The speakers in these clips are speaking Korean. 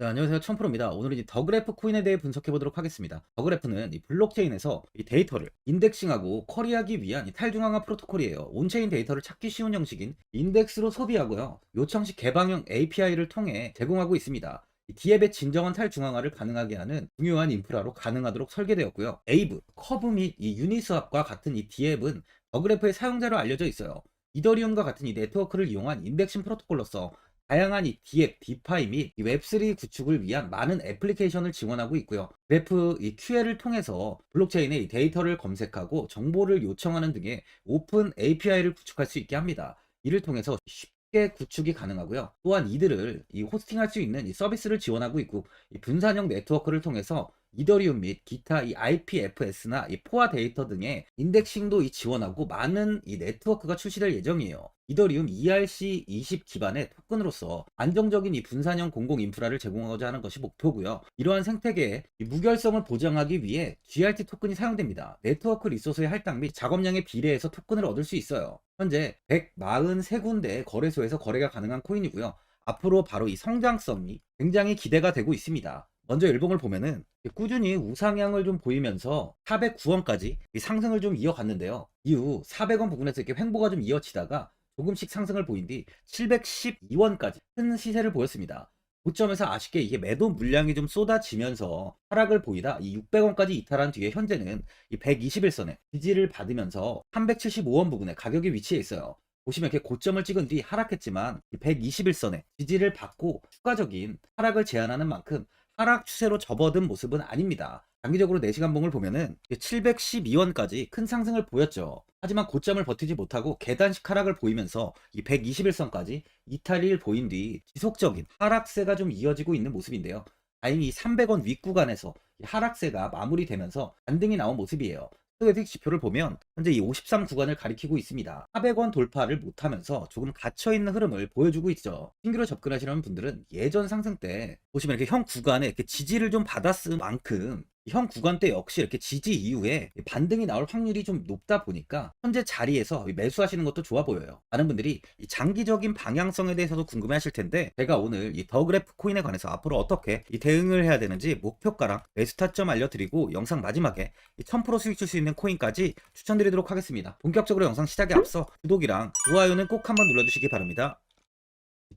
네, 안녕하세요. 천프로입니다. 오늘은 이 더그래프 코인에 대해 분석해 보도록 하겠습니다. 더그래프는 이 블록체인에서 이 데이터를 인덱싱하고 쿼리하기 위한 이 탈중앙화 프로토콜이에요. 온체인 데이터를 찾기 쉬운 형식인 인덱스로 소비하고요. 요청 시 개방형 API를 통해 제공하고 있습니다. 이 디앱의 진정한 탈중앙화를 가능하게 하는 중요한 인프라로 가능하도록 설계되었고요. 에이브, 커브 및 이 유니스왑과 같은 이 디앱은 더그래프의 사용자로 알려져 있어요. 이더리움과 같은 이 네트워크를 이용한 인덱싱 프로토콜로서 다양한 이 디앱, 디파이 및이 웹3 구축을 위한 많은 애플리케이션을 지원하고 있고요. 그래프 이 QL을 통해서 블록체인에 이 데이터를 검색하고 정보를 요청하는 등의 오픈 API를 구축할 수 있게 합니다. 이를 통해서 쉽게 구축이 가능하고요. 또한 이들을 이 호스팅할 수 있는 이 서비스를 지원하고 있고 이 분산형 네트워크를 통해서 이더리움 및 기타 이 IPFS나 이 포화 데이터 등의 인덱싱도 이 지원하고 많은 이 네트워크가 출시될 예정이에요. 이더리움 ERC20 기반의 토큰으로서 안정적인 이 분산형 공공 인프라를 제공하고자 하는 것이 목표고요. 이러한 생태계의 이 무결성을 보장하기 위해 GRT 토큰이 사용됩니다. 네트워크 리소스의 할당 및 작업량에 비례해서 토큰을 얻을 수 있어요. 현재 143군데의 거래소에서 거래가 가능한 코인이고요. 앞으로 바로 이 성장성이 굉장히 기대가 되고 있습니다. 먼저 일봉을 보면은 꾸준히 우상향을 좀 보이면서 409원까지 상승을 좀 이어갔는데요. 이후 400원 부근에서 이렇게 횡보가 좀 이어지다가 조금씩 상승을 보인 뒤 712원까지 큰 시세를 보였습니다. 고점에서 아쉽게 이게 매도 물량이 좀 쏟아지면서 하락을 보이다 이 600원까지 이탈한 뒤에 현재는 이 121선에 지지를 받으면서 375원 부근에 가격이 위치해 있어요. 보시면 이렇게 고점을 찍은 뒤 하락했지만 121선에 지지를 받고 추가적인 하락을 제한하는 만큼 하락 추세로 접어든 모습은 아닙니다. 장기적으로 4시간 봉을 보면은 712원까지 큰 상승을 보였죠. 하지만 고점을 버티지 못하고 계단식 하락을 보이면서 이 121선까지 이탈일 보인 뒤 지속적인 하락세가 좀 이어지고 있는 모습인데요. 다행히 300원 윗구간에서 이 하락세가 마무리되면서 반등이 나온 모습이에요. 스웨딕 지표를 보면 현재 이 53 구간을 가리키고 있습니다. 400원 돌파를 못하면서 조금 갇혀있는 흐름을 보여주고 있죠. 신규로 접근하시는 분들은 예전 상승 때 보시면 이렇게 형 구간에 이렇게 지지를 좀 받았을 만큼 형 구간 때 역시 이렇게 지지 이후에 반등이 나올 확률이 좀 높다 보니까 현재 자리에서 매수하시는 것도 좋아 보여요. 많은 분들이 이 장기적인 방향성에 대해서도 궁금해 하실 텐데 제가 오늘 이 더그래프 코인에 관해서 앞으로 어떻게 이 대응을 해야 되는지 목표가랑 매수 타점 알려드리고 영상 마지막에 이1000% 수익 줄 수 있는 코인까지 추천드리도록 하겠습니다. 본격적으로 영상 시작에 앞서 구독이랑 좋아요는 꼭 한번 눌러주시기 바랍니다.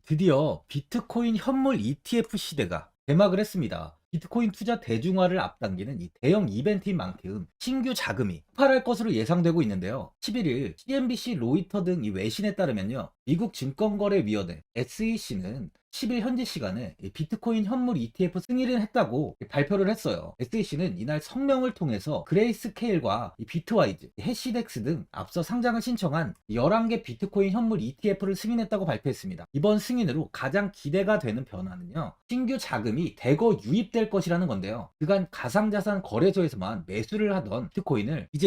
드디어 비트코인 현물 ETF 시대가 개막을 했습니다. 비트코인 투자 대중화를 앞당기는 이 대형 이벤트인 만큼 신규 자금이 폭발할 것으로 예상되고 있는데요. 11일 CNBC, 로이터 등 이 외신에 따르면요. 미국 증권거래위원회 SEC는 10일 현지 시간에 이 비트코인 현물 ETF 승인을 했다고 발표를 했어요. SEC는 이날 성명을 통해서 그레이스케일과 이 비트와이즈, 해시덱스 등 앞서 상장을 신청한 11개 비트코인 현물 ETF를 승인했다고 발표했습니다. 이번 승인으로 가장 기대가 되는 변화는요. 신규 자금이 대거 유입될 것이라는 건데요. 그간 가상자산 거래소에서만 매수를 하던 비트코인을 이제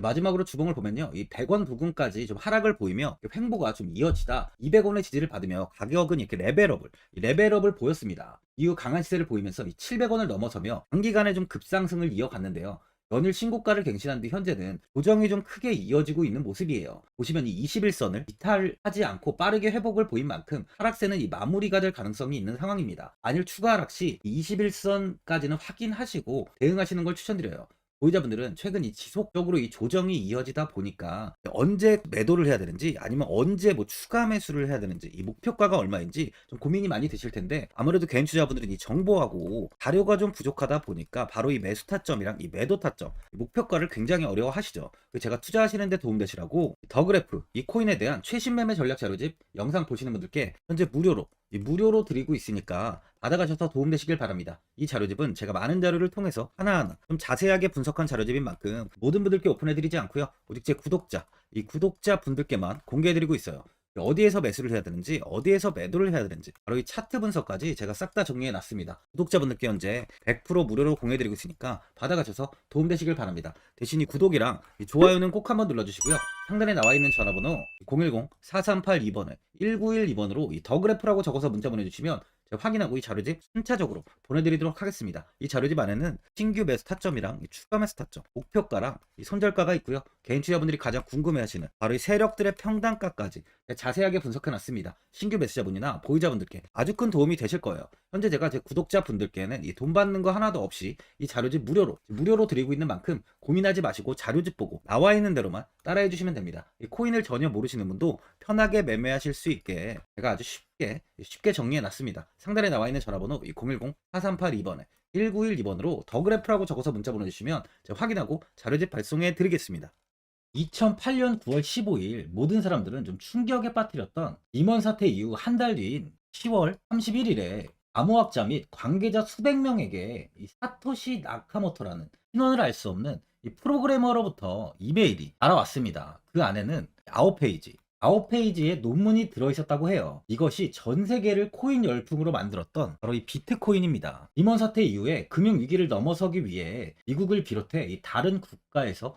마지막으로 주봉을 보면요. 이 100원 부근까지 좀 하락을 보이며 횡보가 좀 이어지다 200원의 지지를 받으며 가격은 이렇게 레벨업을 이 레벨업을 보였습니다. 이후 강한 시세를 보이면서 이 700원을 넘어서며 단기간에 좀 급상승을 이어갔는데요. 연일 신고가를 갱신한 뒤 현재는 조정이 좀 크게 이어지고 있는 모습이에요. 보시면 이 21선을 이탈하지 않고 빠르게 회복을 보인 만큼 하락세는 이 마무리가 될 가능성이 있는 상황입니다. 만일 추가 하락 시 21선까지는 확인하시고 대응하시는 걸 추천드려요. 보유자분들은 최근 이 지속적으로 이 조정이 이어지다 보니까 언제 매도를 해야 되는지 아니면 언제 뭐 추가 매수를 해야 되는지 이 목표가가 얼마인지 좀 고민이 많이 되실 텐데 아무래도 개인 투자분들은 이 정보하고 자료가 좀 부족하다 보니까 바로 이 매수 타점이랑 이 매도 타점 이 목표가를 굉장히 어려워 하시죠. 제가 투자하시는데 도움되시라고 더그래프 이 코인에 대한 최신 매매 전략 자료집 영상 보시는 분들께 현재 무료로 이 무료로 드리고 있으니까 받아가셔서 도움되시길 바랍니다. 이 자료집은 제가 많은 자료를 통해서 하나하나 좀 자세하게 분석한 자료집인 만큼 모든 분들께 오픈해드리지 않고요. 오직 제 구독자, 이 구독자 분들께만 공개해드리고 있어요. 어디에서 매수를 해야 되는지, 어디에서 매도를 해야 되는지, 바로 이 차트 분석까지 제가 싹 다 정리해 놨습니다. 구독자분들께 현재 100% 무료로 공유해 드리고 있으니까 받아가셔서 도움 되시길 바랍니다. 대신 이 구독이랑 이 좋아요는 꼭 한번 눌러주시고요. 상단에 나와 있는 전화번호 010-4382번에 1912번으로 이 더그래프라고 적어서 문자 보내주시면 제가 확인하고 이 자료집 순차적으로 보내드리도록 하겠습니다. 이 자료집 안에는 신규 매수 타점이랑 이 추가 매수 타점, 목표가랑 이 손절가가 있고요. 개인 투자분들이 가장 궁금해하시는 바로 이 세력들의 평단가까지 자세하게 분석해놨습니다. 신규 매수자분이나 보유자분들께 아주 큰 도움이 되실 거예요. 현재 제가 제 구독자 분들께는 이 돈 받는 거 하나도 없이 이 자료집 무료로 무료로 드리고 있는 만큼 고민하지 마시고 자료집 보고 나와 있는 대로만 따라해 주시면 됩니다. 이 코인을 전혀 모르시는 분도 편하게 매매하실 수 있게 제가 아주 쉽게 쉽게 정리해 놨습니다. 상단에 나와 있는 전화번호 010-4382번에 1912번으로 더그래프라고 적어서 문자 보내주시면 제가 확인하고 자료집 발송해 드리겠습니다. 2008년 9월 15일 모든 사람들은 좀 충격에 빠뜨렸던 임원 사태 이후 한 달 뒤인 10월 31일에 암호학자 및 관계자 수백 명에게 이 사토시 나카모토라는 신원을 알 수 없는 이 프로그래머로부터 이메일이 날아왔습니다. 그 안에는 9페이지, 9페이지에 논문이 들어있었다고 해요. 이것이 전 세계를 코인 열풍으로 만들었던 바로 이 비트코인입니다. 임원 사태 이후에 금융위기를 넘어서기 위해 미국을 비롯해 이 다른 국가에서